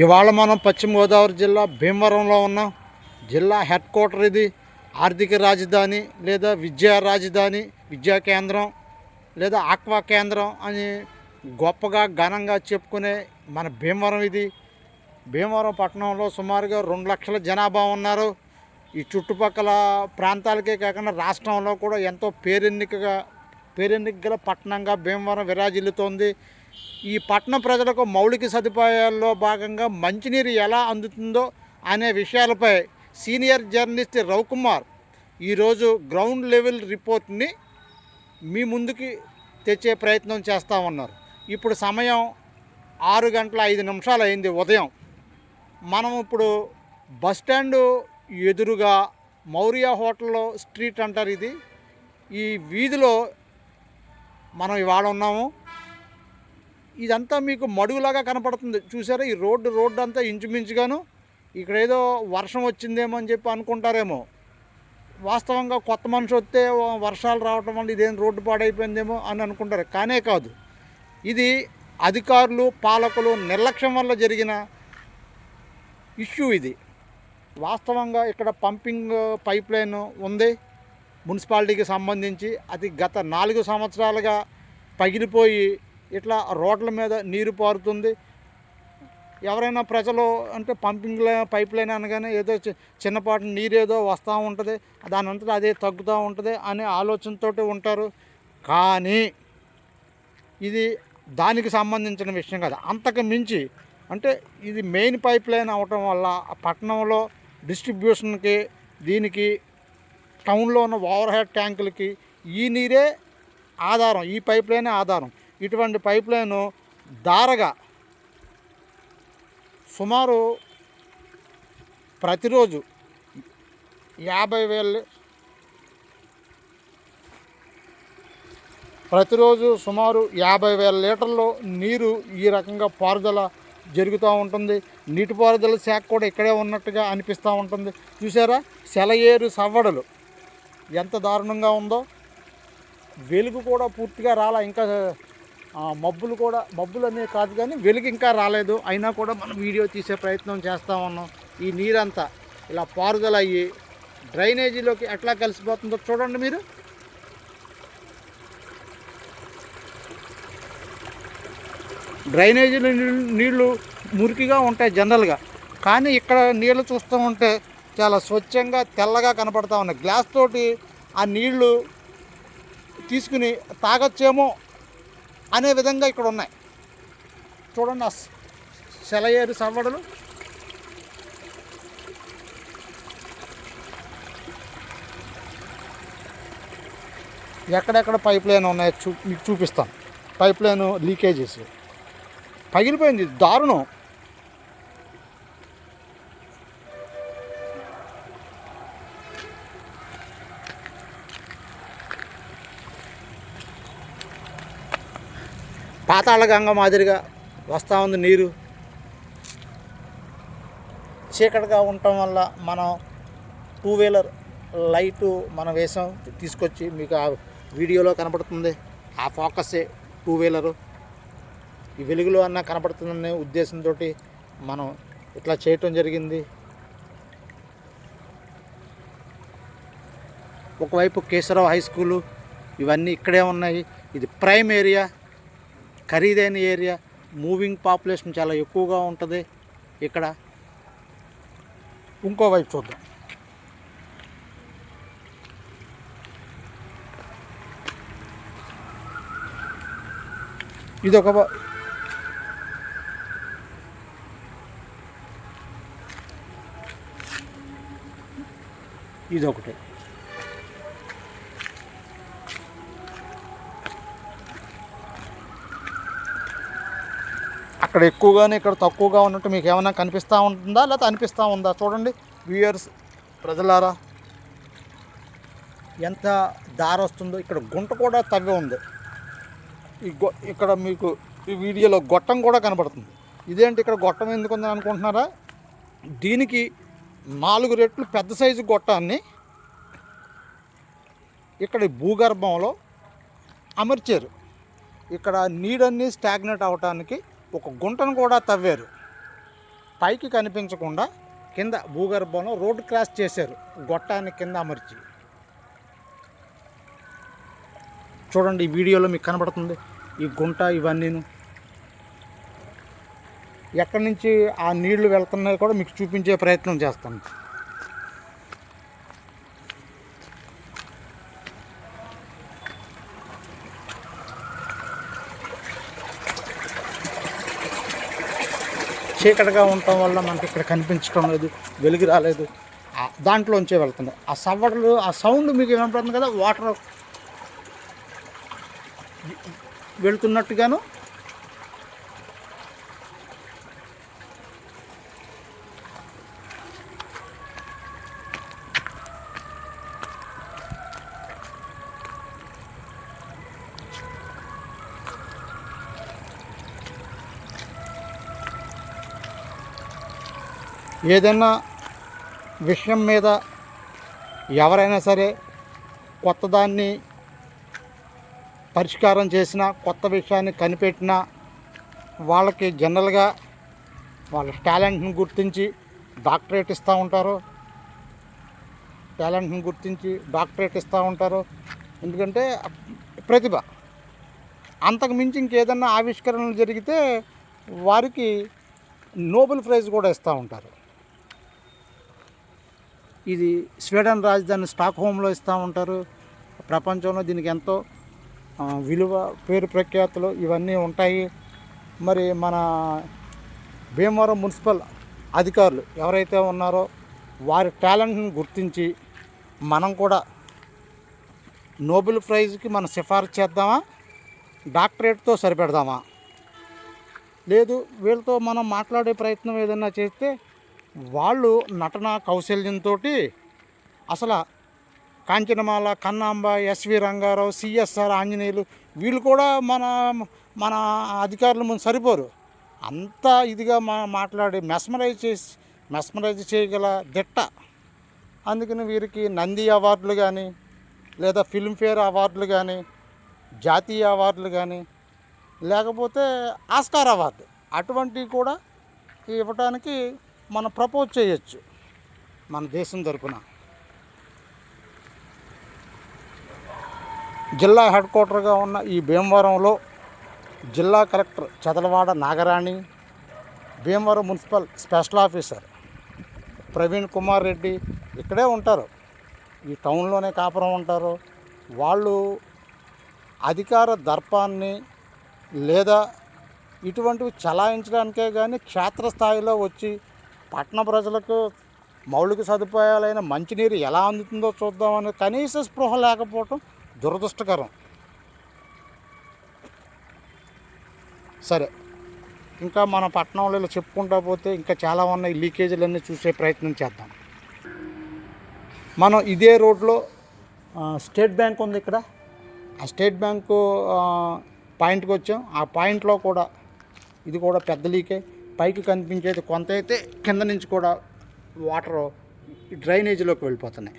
ఇవాళ మనం పశ్చిమ గోదావరి జిల్లా భీమవరంలో ఉన్నాం. జిల్లా హెడ్ క్వార్టర్ ఇది. ఆర్థిక రాజధాని లేదా విద్యా రాజధాని విద్యా కేంద్రం లేదా ఆక్వా కేంద్రం అని గొప్పగా ఘనంగా చెప్పుకునే మన భీమవరం ఇది. భీమవరం పట్టణంలో సుమారుగా రెండు లక్షల జనాభా ఉన్నారు. ఈ చుట్టుపక్కల ప్రాంతాలకే కాకుండా రాష్ట్రంలో కూడా ఎంతో పేరెన్నికగా పేరెన్నిక గల పట్టణంగా భీమవరం విరాజిల్లుతోంది. ఈ పట్టణ ప్రజలకు మౌలిక సదుపాయాల్లో భాగంగా మంచినీరు ఎలా అందుతుందో అనే విషయాలపై సీనియర్ జర్నలిస్ట్ రవికుమార్ ఈరోజు గ్రౌండ్ లెవెల్ రిపోర్ట్ని మీ ముందుకి తెచ్చే ప్రయత్నం చేస్తూ ఉన్నారు. ఇప్పుడు సమయం ఆరు గంటల ఐదు నిమిషాలు అయింది ఉదయం. మనం ఇప్పుడు బస్ స్టాండ్ ఎదురుగా మౌర్య హోటల్లో స్ట్రీట్ అంటారు ఇది. ఈ వీధిలో మనం ఇవాళ ఉన్నాము. ఇదంతా మీకు మడుగులాగా కనపడుతుంది. చూసారా? ఈ రోడ్డు రోడ్డు అంతా ఇంచుమించుగాను ఇక్కడ ఏదో వర్షం వచ్చిందేమో అని చెప్పి అనుకుంటారేమో. వాస్తవంగా కొత్త మనిషి వస్తే వర్షాలు రావటం వల్ల ఇదేం రోడ్డు పాడైపోయిందేమో అని అనుకుంటారు. కానే కాదు. ఇది అధికారులు పాలకులు నిర్లక్ష్యం వల్ల జరిగిన ఇష్యూ ఇది. వాస్తవంగా ఇక్కడ పంపింగ్ పైప్ లైన్ ఉంది. మున్సిపాలిటీకి సంబంధించి అది గత నాలుగు సంవత్సరాలుగా పగిలిపోయి ఇట్లా రోడ్ల మీద నీరు పారుతుంది. ఎవరైనా ప్రజలు అంటే పంపింగ్ పైప్ లైన్ అనగానే ఏదో చి- చిన్నపాటి నీరేదో వస్తూ ఉంటుంది. దాని అంతటా అదే తగ్గుతూ ఉంటుంది అనే ఆలోచనతో ఉంటారు. కానీ ఇది దానికి సంబంధించిన విషయం కాదు. అంతకు మించి అంటే ఇది మెయిన్ పైప్ లైన్ అవటం వల్ల ఆ పట్టణంలో డిస్ట్రిబ్యూషన్కి దీనికి టౌన్లో ఉన్న ఓవర్ హెడ్ ట్యాంకులకి ఈ నీరే ఆధారం ఈ పైప్ లైనే ఆధారం. ఇటువంటి పైప్ లైన్ దారగా సుమారు ప్రతిరోజు యాభై వేలు ప్రతిరోజు సుమారు యాభై వేల లీటర్లు నీరు ఈ రకంగా పారుదల జరుగుతూ ఉంటుంది. నీటిపారుదల శాఖ కూడా ఇక్కడే ఉన్నట్టుగా అనిపిస్తూ ఉంటుంది. చూసారా సెలయేరు సవ్వడలు. ఎంత దారుణంగా ఉందో. వెలుగు కూడా పూర్తిగా రాలా. ఇంకా మబ్బులు కూడా మబ్బులు అనేవి కాదు కానీ వెలుగు ఇంకా రాలేదు. అయినా కూడా మనం వీడియో తీసే ప్రయత్నం చేస్తూ ఉన్నాం. ఈ నీరంతా ఇలా పారుదల అయ్యి డ్రైనేజీలోకి ఎట్లా కలిసిపోతుందో చూడండి మీరు. డ్రైనేజీలో నీళ్ళు- నీళ్ళు మురికిగా ఉంటాయి జనరల్గా. కానీ ఇక్కడ నీళ్ళు చూస్తూ ఉంటే చాలా స్వచ్ఛంగా తెల్లగా కనపడతా ఉన్నాయి. గ్లాస్ తోటి ఆ నీళ్ళు తీసుకుని తాగొచ్చేమో అనే విధంగా ఇక్కడ ఉన్నాయి. చూడండి ఆ సెలయేరు సవ్వడలు. ఎక్కడెక్కడ పైప్ లైన్ ఉన్నాయో చూ మీకు చూపిస్తాను. Pipe line leakages. పగిలిపోయింది. దారుణం. పాతాళ గంగ మాదిరిగా వస్తూ ఉంది నీరు. చీకటిగా ఉండటం వల్ల మనం టూ వీలర్ లైటు మనం వేసాం. తీసుకొచ్చి మీకు ఆ వీడియోలో కనపడుతుంది. ఆ ఫోకసే టూ వీలరు ఈ వెలుగులో అన్న కనపడుతుందనే ఉద్దేశంతో మనం ఇట్లా చేయటం జరిగింది. ఒకవైపు కేశవరావు హై స్కూలు ఇవన్నీ ఇక్కడే ఉన్నాయి. ఇది ప్రైమ్ ఏరియా. ఖరీదైన ఏరియా మూవింగ్ పాపులేషన్ చాలా ఎక్కువగా ఉంటుంది ఇక్కడ. ఇంకో వైపు చూద్దాం. ఇది ఒక అక్కడ ఎక్కువగానే ఇక్కడ తక్కువగా ఉన్నట్టు మీకు ఏమైనా కనిపిస్తూ ఉంటుందా? లేకపోతే అనిపిస్తూ ఉందా? చూడండి. వ్యూయర్స్ ప్రజలారా ఎంత దారి వస్తుందో. ఇక్కడ గుంట కూడా తవ్వి ఉంది. ఈ గొ ఇక్కడ మీకు ఈ వీడియోలో గొట్టం కూడా కనబడుతుంది. ఇదేంటి ఇక్కడ గొట్టం ఎందుకు ఉందని అనుకుంటున్నారా? దీనికి నాలుగు రెట్లు పెద్ద సైజు గొట్టాన్ని ఇక్కడ ఈ భూగర్భంలో అమర్చారు. ఇక్కడ నీడన్నీ స్టాగ్నెట్ అవటానికి ఒక గుంటను కూడా తవ్వారు. పైకి కనిపించకుండా కింద భూగర్భంలో రోడ్డు క్రాస్ చేశారు. గొట్టాన్ని కింద అమర్చి. చూడండి ఈ వీడియోలో మీకు కనబడుతుంది. ఈ గుంట ఇవన్నీను. ఎక్కడి నుంచి ఆ నీళ్ళు వెళ్తున్నాయో కూడా మీకు చూపించే ప్రయత్నం చేస్తాను. చీకటిగా ఉండటం వల్ల మనకి ఇక్కడ కనిపించడం లేదు వెలుగు రాలేదు. దాంట్లోంచే వెళ్తుంది ఆ సవ్వడలు ఆ సౌండ్ మీకు వినపడుతుంది కదా? వాటర్ వెళ్తున్నట్టుగాను ఏదైనా విషయం మీద ఎవరైనా సరే కొత్త దాన్ని పరిష్కారం చేసిన కొత్త విషయాన్ని కనిపెట్టినా వాళ్ళకి జనరల్గా వాళ్ళ టాలెంట్ని గుర్తించి డాక్టరేట్ ఇస్తూ ఉంటారు. టాలెంట్ని గుర్తించి డాక్టరేట్ ఇస్తూ ఉంటారు. ఎందుకంటే ప్రతిభ. అంతకు మించి ఇంకేదన్నా ఆవిష్కరణలు జరిగితే వారికి నోబెల్ ప్రైజ్ కూడా ఇస్తూ ఉంటారు. ఇది స్వీడన్ రాజధాని స్టాక్ హోమ్లో ఇస్తూ ఉంటారు. ప్రపంచంలో దీనికి ఎంతో విలువ పేరు ప్రఖ్యాతులు ఇవన్నీ ఉంటాయి. మరి మన భీమవరం మున్సిపల్ అధికారులు ఎవరైతే ఉన్నారో వారి టాలెంట్ని గుర్తించి మనం కూడా నోబెల్ ప్రైజ్కి మనం సిఫారసు చేద్దామా? డాక్టరేట్తో సరిపెడదామా? లేదు వీళ్ళతో మనం మాట్లాడే ప్రయత్నం ఏదైనా చేస్తే వాళ్ళు నటన కౌశల్యంతో అసలు Kanchanamala Kannamba S V Ranga Rao C S R Anjaneyulu వీళ్ళు కూడా మన మన అధికారులు ముందు సరిపోరు. అంత ఇదిగా మా మాట్లాడి మెస్మరైజ్ చేసి మెస్మరైజ్ చేయగల దిట్ట. అందుకని వీరికి నంది అవార్డులు కానీ లేదా ఫిల్మ్ఫేర్ అవార్డులు కానీ జాతీయ అవార్డులు కానీ లేకపోతే ఆస్కార్ అవార్డు అటువంటివి కూడా ఇవ్వడానికి మనం ప్రపోజ్ చేయొచ్చు. మన దేశం తరపున. జిల్లా హెడ్ క్వార్టర్గా ఉన్న ఈ భీమవరంలో జిల్లా collector Chadalavada Nagarani Bhimavaram municipal special officer Praveen Kumar Reddy ఇక్కడే ఉంటారు. ఈ టౌన్లోనే కాపురం ఉంటారు. వాళ్ళు అధికార దర్పాన్ని లేదా ఇటువంటివి చలాయించడానికే కానీ క్షేత్రస్థాయిలో వచ్చి పట్టణ ప్రజలకు మౌలిక సదుపాయాలైన మంచినీరు ఎలా అందుతుందో చూద్దామని కనీస స్పృహ లేకపోవటం దురదృష్టకరం. సరే ఇంకా మన పట్టణంలో ఇలా చెప్పుకుంటా పోతే ఇంకా చాలా ఉన్నాయి లీకేజీలన్నీ చూసే ప్రయత్నం చేద్దాం. మనం ఇదే రోడ్లో స్టేట్ బ్యాంక్ ఉంది ఇక్కడ. ఆ స్టేట్ బ్యాంకు పాయింట్కి వచ్చాం. ఆ పాయింట్లో కూడా ఇది కూడా పెద్ద లీకే. పైకి కనిపించేది కొంత అయితే కింద నుంచి కూడా వాటర్ డ్రైనేజీలోకి వెళ్ళిపోతున్నాయి.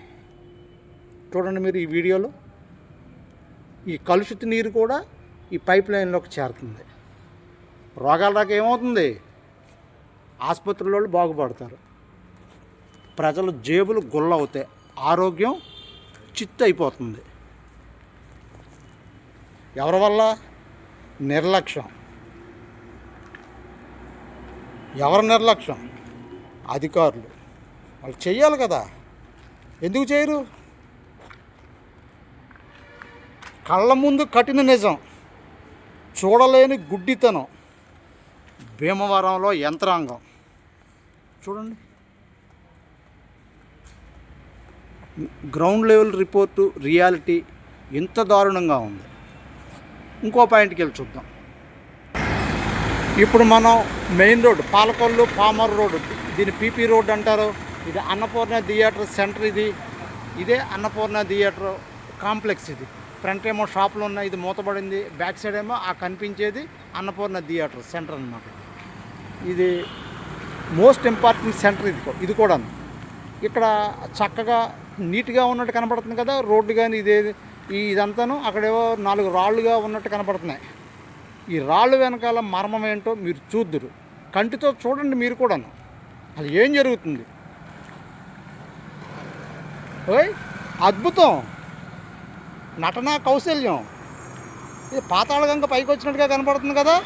చూడండి మీరు ఈ వీడియోలో. ఈ కలుషిత నీరు కూడా ఈ పైప్ లైన్లోకి చేరుతుంది. రోగాల దాకా ఏమవుతుంది? ఆసుపత్రులలో బాగుపడతారు. ప్రజల జేబులు గుల్లవుతాయి ఆరోగ్యం చిత్తు అయిపోతుంది. ఎవరి వల్ల? నిర్లక్ష్యం. ఎవరి నిర్లక్ష్యం? అధికారులు. వాళ్ళు చెయ్యాలి కదా. ఎందుకు చేయరు? కళ్ళ ముందు కఠిన నిజం. చూడలేని గుడ్డితనం. భీమవరంలో యంత్రాంగం. చూడండి. గ్రౌండ్ లెవెల్ రిపోర్టు రియాలిటీ ఇంత దారుణంగా ఉంది. ఇంకో పాయింట్కి వెళ్ళి చూద్దాం. ఇప్పుడు మనం main road Palakollu Pamarru road దీని పీపీ రోడ్ అంటారు. ఇది అన్నపూర్ణ థియేటర్ సెంటర్ ఇది. ఇదే అన్నపూర్ణ థియేటర్ కాంప్లెక్స్ ఇది. ఫ్రంట్ ఏమో షాపులు ఉన్నాయి ఇది మూతపడింది బ్యాక్ సైడ్ ఏమో ఆ కనిపించేది అన్నపూర్ణ థియేటర్ సెంటర్ అన్నమాట. ఇది మోస్ట్ ఇంపార్టెంట్ సెంటర్ ఇది. ఇది కూడా ఇక్కడ చక్కగా నీట్గా ఉన్నట్టు కనపడుతుంది కదా రోడ్డు కానీ ఇదే ఇదంతాను. అక్కడేవో నాలుగు రాళ్ళుగా ఉన్నట్టు కనపడుతున్నాయి ఈ రాళ్ళు వెనకాల మర్మం ఏంటో మీరు చూద్దురు. కంటితో చూడండి మీరు కూడాను. అది ఏం జరుగుతుంది? ఓయ్ అద్భుతం. నటనా కౌశల్యం. ఇది పాతాళగంగ పైకి వచ్చినట్టుగా కనపడుతుంది కదా?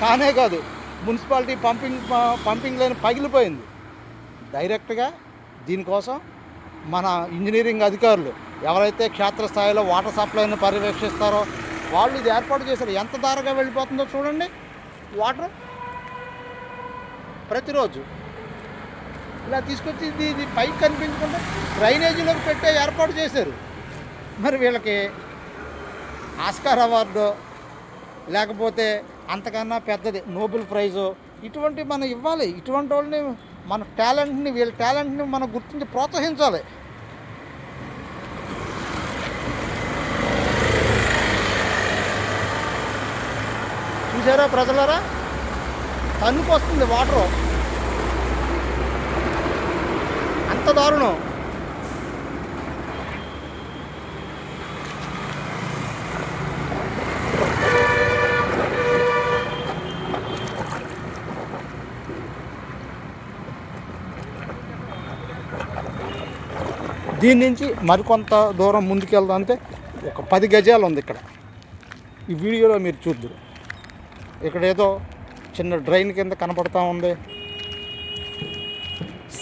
కానే కాదు. మున్సిపాలిటీ పంపింగ్ పంపింగ్ లైన్ పగిలిపోయింది. డైరెక్ట్గా దీనికోసం మన ఇంజనీరింగ్ అధికారులు ఎవరైతే క్షేత్రస్థాయిలో వాటర్ సప్లైని పర్యవేక్షిస్తారో వాళ్ళు ఇది ఏర్పాటు చేశారు. ఎంత దారగా వెళ్ళిపోతుందో చూడండి. వాటర్ ప్రతిరోజు. ఇలా తీసుకొచ్చి ఇది ఇది పైకి కనిపించకుండా డ్రైనేజీలోకి పెట్టే ఏర్పాటు చేశారు. మరి వీళ్ళకి ఆస్కార్ అవార్డు లేకపోతే అంతకన్నా పెద్దది నోబెల్ ప్రైజు ఇటువంటి మనం ఇవ్వాలి. ఇటువంటి వాళ్ళని మన టాలెంట్ని వీళ్ళ టాలెంట్ని మనం గుర్తించి ప్రోత్సహించాలి. చూసారా ప్రజలరా? తణుకు వస్తుంది వాటరు. అంత దారుణం. దీని నుంచి మరికొంత దూరం ముందుకెళ్దాం అంటే ఒక పది గజాలు ఉంది ఇక్కడ. ఈ వీడియోలో మీరు చూద్దరు. ఇక్కడ ఏదో చిన్న డ్రైన్ కింద కనపడతా ఉంది.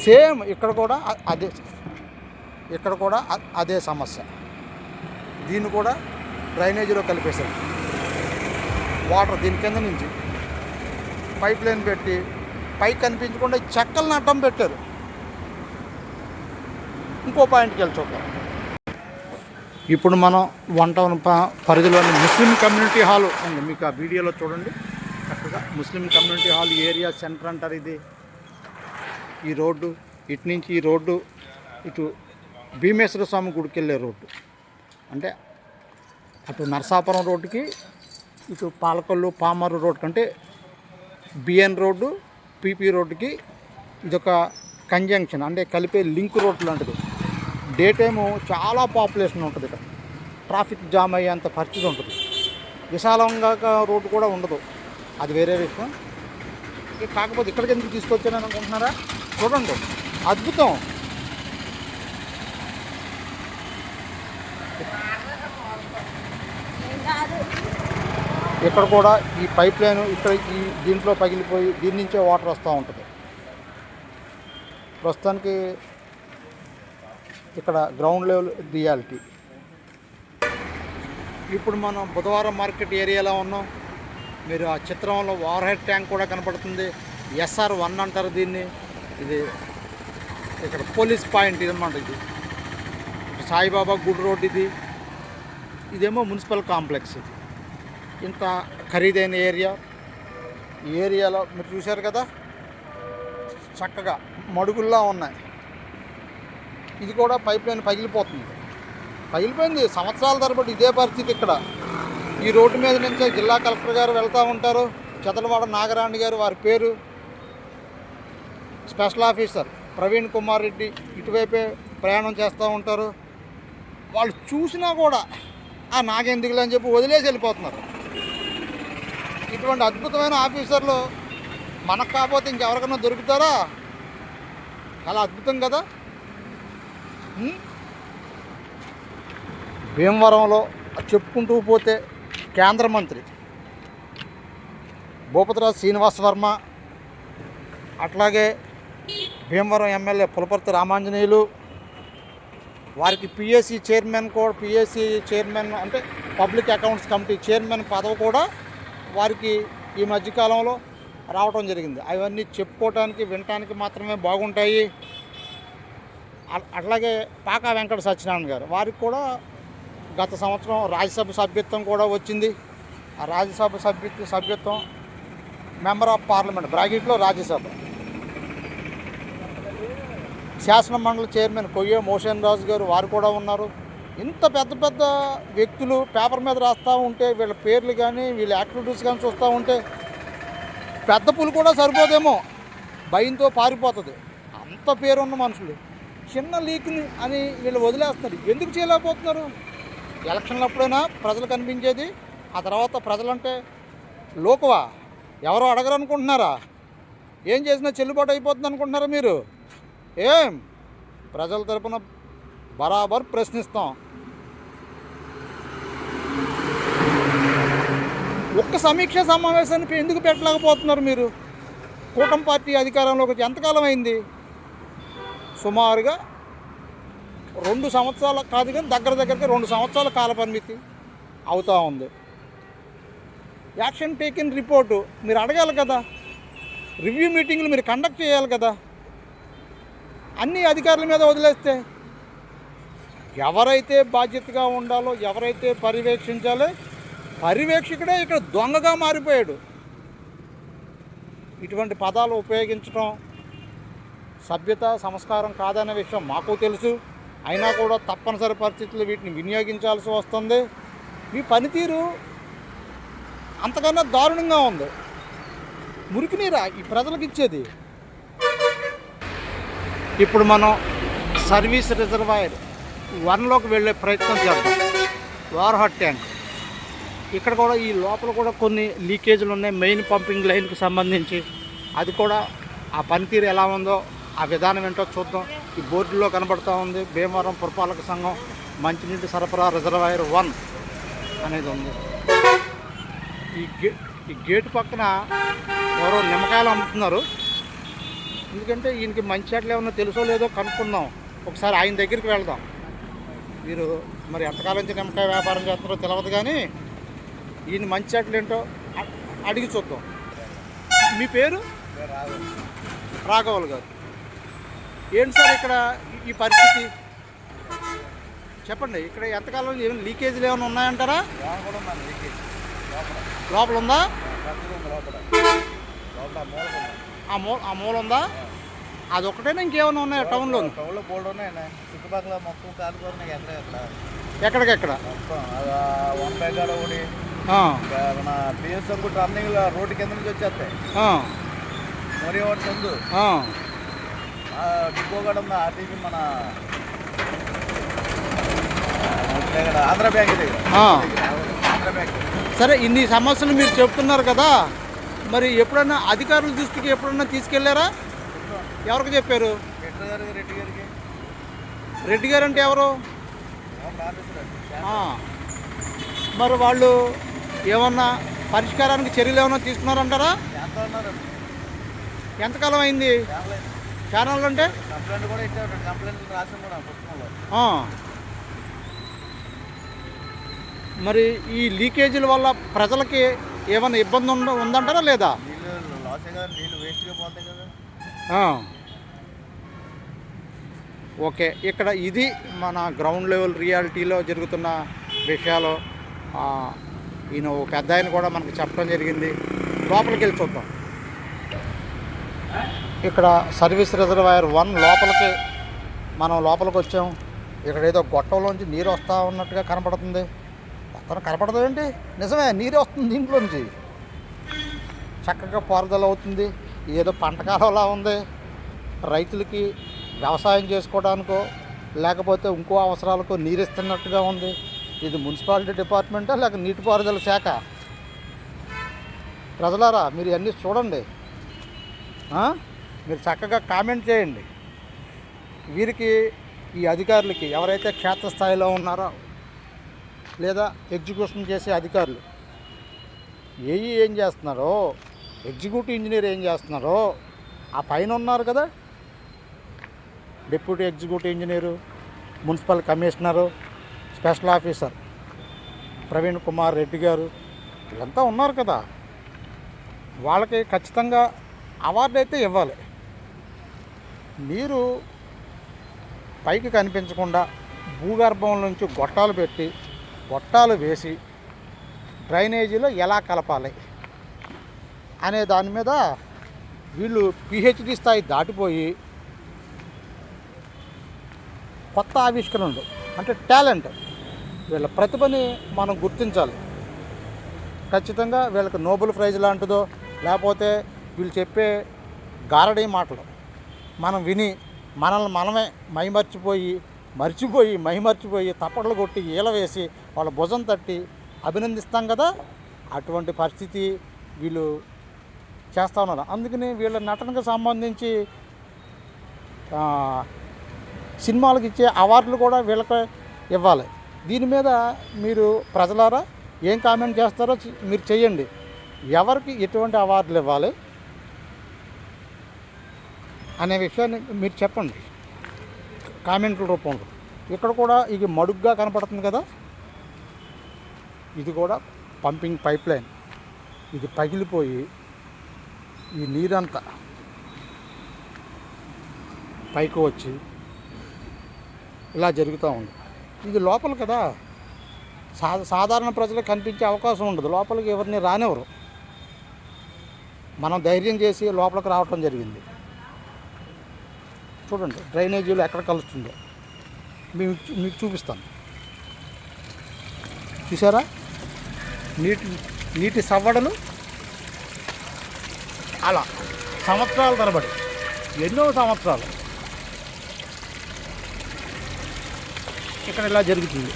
సేమ్ ఇక్కడ కూడా అదే ఇక్కడ కూడా అదే సమస్య. దీన్ని కూడా డ్రైనేజీలో కలిపేశారు. వాటర్ దీని కింద నుంచి పైప్ లైన్ పెట్టి పైకి కనిపించకుండా చెక్కలను అడ్డం పెట్టారు. ఇంకో పాయింట్కి వెళ్ళి చూద్దాం. ఇప్పుడు మనం వన్ టౌన్ ప- పరిధిలోని ముస్లిం కమ్యూనిటీ హాల్ ఉంది. మీకు ఆ వీడియోలో చూడండి. Muslim community hall area centre అంటారు ఇది. ఈ రోడ్డు ఇటు నుంచి ఈ రోడ్డు ఇటు భీమేశ్వర స్వామి గుడికి వెళ్ళే రోడ్డు. అంటే అటు నరసాపురం రోడ్డుకి ఇటు పాలకొల్లు పామరు రోడ్ కంటే బిఎన్ రోడ్డు పీపీ రోడ్డుకి ఇదొక కంజంక్షన్ అంటే కలిపే లింక్ రోడ్ లాంటిది. డే టైము చాలా పాపులేషన్ ఉంటుంది ఇక్కడ. ట్రాఫిక్ జామ్ అయ్యేంత పరిస్థితి ఉంటుంది. విశాలంగా రోడ్డు కూడా ఉండదు. అది వేరే విషయం. ఇక కాకపోతే ఇక్కడికి ఎందుకు తీసుకొచ్చానని అనుకుంటున్నారా? చూడండి. అద్భుతం. ఇక్కడ కూడా ఈ పైప్ లైన్ ఇక్కడ ఈ దీంట్లో పగిలిపోయి దీని నుంచే వాటర్ వస్తూ ఉంటుంది. ప్రస్తుతానికి ఇక్కడ గ్రౌండ్ లెవెల్ రియాలిటీ. ఇప్పుడు మనం బుధవారం మార్కెట్ ఏరియాలో ఉన్నాం. మీరు ఆ చిత్రంలో ఓవర్ హెడ్ ట్యాంక్ కూడా కనపడుతుంది. ఎస్ఆర్ వన్ అంటారు దీన్ని. ఇది ఇక్కడ పోలీస్ పాయింట్ ఇదన్నమాట ఇది. సాయిబాబా గుడ్ రోడ్ ఇది. ఇదేమో మున్సిపల్ కాంప్లెక్స్ ఇది. ఇంత ఖరీదైన ఏరియా. ఈ ఏరియాలో మీరు చూశారు కదా? చక్కగా మడుగుల్లా ఉన్నాయి. ఇది కూడా పైప్ లైన్ పగిలిపోతుంది. పగిలిపోయింది. సంవత్సరాల తరబడి ఇదే పరిస్థితి ఇక్కడ. ఈ రోడ్డు మీద నుంచే జిల్లా కలెక్టర్ గారు వెళ్తూ ఉంటారు. చదలవాడ నాగరాణి గారు వారి పేరు. స్పెషల్ ఆఫీసర్ ప్రవీణ్ కుమార్ రెడ్డి ఇటువైపే ప్రయాణం చేస్తూ ఉంటారు. వాళ్ళు చూసినా కూడా ఆ నాకెందుకులే అని చెప్పి వదిలేసి వెళ్ళిపోతున్నారు. ఇటువంటి అద్భుతమైన ఆఫీసర్లు మనకు కాకపోతే ఇంకెవరికైనా దొరుకుతారా? చాలా అద్భుతం కదా? భీమవరంలో చెప్పుకుంటూ పోతే కేంద్ర మంత్రి భూపతిరాజు శ్రీనివాస వర్మ అట్లాగే భీమవరం ఎమ్మెల్యే పులపర్తి రామాంజనేయులు వారికి పిఎస్సి చైర్మన్ కూడా పిఎస్సి చైర్మన్ అంటే పబ్లిక్ అకౌంట్స్ కమిటీ చైర్మన్ పదవి కూడా వారికి ఈ మధ్యకాలంలో రావటం జరిగింది. అవన్నీ చెప్పుకోవటానికి వినటానికి మాత్రమే బాగుంటాయి. అట్లాగే పాకా వెంకట సత్యనారాయణ గారు వారికి కూడా గత సంవత్సరం రాజ్యసభ సభ్యత్వం కూడా వచ్చింది. ఆ రాజ్యసభ సభ్య సభ్యత్వం మెంబర్ ఆఫ్ పార్లమెంట్ బ్రాకెట్లో రాజ్యసభ. శాసన మండలి చైర్మన్ కొయ్య మోషన్ రాజు గారు వారు కూడా ఉన్నారు. ఇంత పెద్ద పెద్ద వ్యక్తులు పేపర్ మీద రాస్తూ ఉంటే వీళ్ళ పేర్లు కానీ వీళ్ళ యాక్టివిటీస్ కానీ చూస్తూ ఉంటే పెద్ద పులు కూడా సరిపోదేమో. భయంతో పారిపోతుంది. అంత పేరున్న మనుషులు. చిన్న లీక్ని అని వీళ్ళు వదిలేస్తున్నారు. ఎందుకు చేయలేకపోతున్నారు? ఎలక్షన్లు అప్పుడైనా ప్రజలు కనిపించేది ఆ తర్వాత ప్రజలంటే లోకువా. ఎవరో అడగరు అనుకుంటున్నారా ఏం చేసినా చెల్లుబాటు అయిపోతుంది అనుకుంటున్నారా మీరు? ఏం? ప్రజల తరపున బరాబర్ ప్రశ్నిస్తాం. ఒక్క సమీక్ష సమావేశాన్ని ఎందుకు పెట్టలేకపోతున్నారు మీరు? కూటమి పార్టీ అధికారంలోకి ఎంతకాలం అయింది? సుమారుగా రెండు సంవత్సరాల కాదు కానీ దగ్గర దగ్గరకి రెండు సంవత్సరాల కాల పరిమితి అవుతూ ఉంది. యాక్షన్ టేకింగ్ రిపోర్టు మీరు అడగాలి కదా. రివ్యూ మీటింగ్లు మీరు కండక్ట్ చేయాలి కదా. అన్ని అధికారుల మీద వదిలేస్తే ఎవరైతే బాధ్యతగా ఉండాలో ఎవరైతే పర్యవేక్షించాలో పర్యవేక్షకుడే ఇక్కడ దొంగగా మారిపోయాడు. ఇటువంటి పదాలు ఉపయోగించడం సభ్యత సంస్కారం కాదనే విషయం మాకు తెలుసు. అయినా కూడా తప్పనిసరి పరిస్థితుల్లో వీటిని వినియోగించాల్సి వస్తుంది. మీ పనితీరు అంతకన్నా దారుణంగా ఉంది. మురికి నీరా ఈ ప్రజలకు ఇచ్చేది. ఇప్పుడు మనం సర్వీస్ రిజర్వాయర్ వన్లోకి వెళ్ళే ప్రయత్నం చేద్దాం. వార్హట్ ట్యాంక్. ఇక్కడ కూడా ఈ లోపల కూడా కొన్ని లీకేజీలు ఉన్నాయి. మెయిన్ పంపింగ్ లైన్కి సంబంధించి. అది కూడా ఆ పనితీరు ఎలా ఉందో ఆ విధానం ఏంటో చూద్దాం. ఈ బోర్డులో కనబడుతూ ఉంది. భీమవరం పురపాలక సంఘం మంచినీటి సరఫరా రిజర్వాయర్ వన్ అనేది ఉంది. ఈ గే ఈ గేటు పక్కన ఎవరో నిమ్మకాయలు అమ్ముతున్నారు. ఎందుకంటే ఈయనకి మంచి చెట్లు ఏమన్నా తెలుసో లేదో కనుక్కుందాం. ఒకసారి ఆయన దగ్గరికి వెళ్దాం. మీరు మరి ఎంతకాలం నుంచి నిమ్మకాయ వ్యాపారం చేస్తారో తెలియదు కానీ ఈయన మంచి చెట్లు ఏంటో అడిగి చూద్దాం. మీ పేరు? రాఘవల్ గారు. ఏంటి సార్ ఇక్కడ ఈ- పరిస్థితి? చెప్పండి ఇక్కడ ఎంతకాలం ఏమైనా లీకేజీలు ఏమైనా ఉన్నాయంటారా? లోపల ఉందా? ఆ మూల ఆ మూల ఉందా? అది ఒకటేనా ఇంకేమైనా ఉన్నాయా టౌన్లో టౌన్లో బోర్డు ఉన్నాయండి చుట్టుపక్కల మొత్తం ఎక్కడ ఎక్కడ ఎక్కడికెక్కడ? వంకాయగాడ ఒకటి మన బిఎస్ఎం టర్నింగ్ రోడ్డు కింద నుంచి వచ్చేస్తాయి. మరి ఒకటి సందు ఆ. ఆ డిపో కూడా ఉంది ఆర్టీసీ మన ఆంధ్ర బ్యాంక్. ఆంధ్ర బ్యాంక్. సరే ఇన్ని సమస్యలు మీరు చెప్తున్నారు కదా మరి ఎప్పుడన్నా అధికారుల దృష్టికి ఎప్పుడన్నా తీసుకెళ్ళారా? ఎవరికి చెప్పారు? రెడ్డి గారికి రెడ్డి గారికి? రెడ్డి గారు అంటే ఎవరు. మరి వాళ్ళు ఏమన్నా పరిష్కారానికి చర్యలు ఏమన్నా తీసుకున్నారంటారా? ఎంతకాలం అయింది. ఛానల్ అంటే? కంప్లైంట్ కూడా ఇచ్చారు రాసాం కూడా పుస్తకంలో. మరి ఈ లీకేజీల వల్ల ప్రజలకి ఏమైనా ఇబ్బంది ఉంద ఉందంటారా లేదా. ఓకే ఇక్కడ ఇది మన గ్రౌండ్ లెవెల్ రియాలిటీలో జరుగుతున్న విషయాలు. ఆ, ఈయన పెద్ద ఆయన కూడా మనకు చెప్పడం జరిగింది. లోపలికి వెళ్ళి చూద్దాం. ఇక్కడ సర్వీస్ రిజర్వాయర్ వన్ లోపలికి మనం లోపలికి వచ్చాం. ఇక్కడ ఏదో గొట్టంలోంచి నీరు వస్తూ ఉన్నట్టుగా కనపడుతుంది. మొత్తం కనపడదు ఏంటి? నిజమే నీరు వస్తుంది దీంట్లోంచి చక్కగా పారుదల అవుతుంది. ఏదో పంటకాలంలా ఉంది. రైతులకి వ్యవసాయం చేసుకోవడానికో లేకపోతే ఇంకో అవసరాలకో నీరు ఇస్తున్నట్టుగా ఉంది. ఇది మున్సిపాలిటీ డిపార్ట్మెంటా లేక నీటిపారుదల శాఖ? ప్రజలారా మీరు అన్నీ చూడండి. మీరు చక్కగా కామెంట్ చేయండి. వీరికి ఈ అధికారులకి ఎవరైతే క్షేత్రస్థాయిలో ఉన్నారో లేదా ఎగ్జిక్యూషన్ చేసే అధికారులు ఏఈ ఏం చేస్తున్నారో ఎగ్జిక్యూటివ్ ఇంజనీర్ ఏం చేస్తున్నారో ఆ పైన ఉన్నారు కదా? Deputy executive engineer municipal commissioner special officer Praveen Kumar Reddy గారు వీళ్ళంతా ఉన్నారు కదా? వాళ్ళకి ఖచ్చితంగా అవార్డు అయితే ఇవ్వాలి. నీరు పైకి కనిపించకుండా భూగర్భం నుంచి గొట్టాలు పెట్టి గొట్టాలు వేసి డ్రైనేజీలో ఎలా కలపాలి అనే దాని మీద వీళ్ళు పిహెచ్డి స్థాయి దాటిపోయి కొత్త ఆవిష్కరణలు అంటే టాలెంట్. వీళ్ళ ప్రతిభని మనం గుర్తించాలి. ఖచ్చితంగా వీళ్ళకి నోబెల్ ప్రైజ్ లాంటిదో లేకపోతే వీళ్ళు చెప్పే గారడీ మాటలు. మనం విని మనల్ని మనమే మైమర్చిపోయి మర్చిపోయి మైమర్చిపోయి తప్పట్లు కొట్టి ఈల వేసి వాళ్ళ భుజం తట్టి అభినందిస్తాం కదా? అటువంటి పరిస్థితి వీళ్ళు చేస్తూ ఉన్నారు. అందుకని వీళ్ళ నటనకు సంబంధించి సినిమాలకు ఇచ్చే అవార్డులు కూడా వీళ్ళకి ఇవ్వాలి. దీని మీద మీరు ప్రజలారా ఏం కామెంట్ చేస్తారో మీరు చేయండి ఎవరికి ఎటువంటి అవార్డులు ఇవ్వాలి? అనే విషయాన్ని మీరు చెప్పండి. కామెంట్ల రూపంలో. ఇక్కడ కూడా ఇది మడుగ్గా కనపడుతుంది కదా? ఇది కూడా పంపింగ్ పైప్ లైన్. ఇది పగిలిపోయి ఈ నీరంతా పైకి వచ్చి ఇలా జరుగుతూ ఉంది. ఇది లోపల కదా? సా సాధారణ ప్రజలకు కనిపించే అవకాశం ఉండదు. లోపలికి ఎవరిని రానివ్వరు. మనం ధైర్యం చేసి లోపలికి రావటం జరిగింది. చూడండి డ్రైనేజీలు ఎక్కడ కలుస్తుందో. మీకు మీకు చూపిస్తాను. చూసారా నీటి నీటి సవ్వడలు అలా సంవత్సరాల తరబడి ఎన్నో సంవత్సరాలు. ఇక్కడ ఇలా జరుగుతుంది.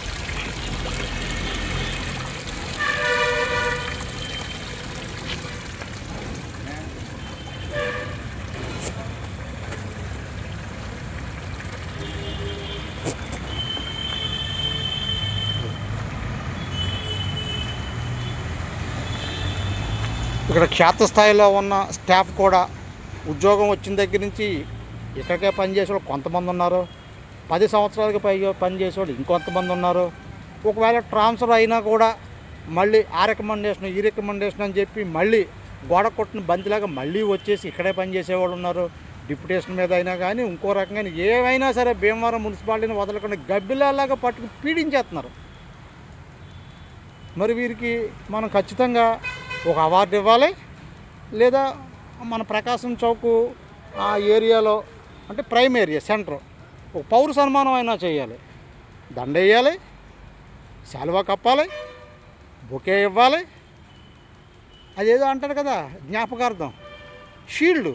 ఇక్కడ క్షేత్రస్థాయిలో ఉన్న స్టాఫ్ కూడా ఉద్యోగం వచ్చిన దగ్గర నుంచి ఇక్కడికే పనిచేసే వాళ్ళు కొంతమంది ఉన్నారు. పది సంవత్సరాలకి పైగా పనిచేసే వాళ్ళు ఇంకొంతమంది ఉన్నారు. ఒకవేళ ట్రాన్స్ఫర్ అయినా కూడా మళ్ళీ ఆ రికమెండేషన్ ఈ రికమెండేషన్ అని చెప్పి మళ్ళీ గోడ కొట్టిన బంతిలాగా మళ్ళీ వచ్చేసి ఇక్కడే పనిచేసేవాళ్ళు ఉన్నారు. డిప్యుటేషన్ మీద అయినా కానీ ఇంకో రకంగా ఏమైనా సరే భీమవరం మున్సిపాలిటీని వదలకుండా గబ్బిలాగా పట్టుకు పీడించేస్తున్నారు. మరి వీరికి మనం ఖచ్చితంగా ఒక అవార్డు ఇవ్వాలి లేదా మన ప్రకాశం చౌకు ఆ ఏరియాలో అంటే ప్రైమ్ ఏరియా సెంటర్ ఒక పౌర సన్మానం అయినా చేయాలి. దండ వేయాలి శాలువా కప్పాలి బొకే ఇవ్వాలి. అదేదో అంటారు కదా జ్ఞాపకార్థం. షీల్డ్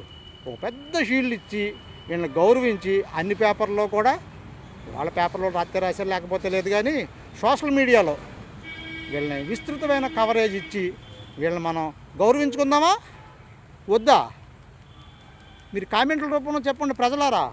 ఒక పెద్ద షీల్డ్ ఇచ్చి వీళ్ళని గౌరవించి అన్ని పేపర్లో కూడా వాళ్ళ పేపర్లో రాత్రి రాశారు లేకపోతే లేదు కానీ సోషల్ మీడియాలో వీళ్ళని విస్తృతమైన కవరేజ్ ఇచ్చి వీళ్ళని మనం గౌరవించుకుందామా? వద్దా? మీరు కామెంట్ల రూపంలో చెప్పండి ప్రజలారా.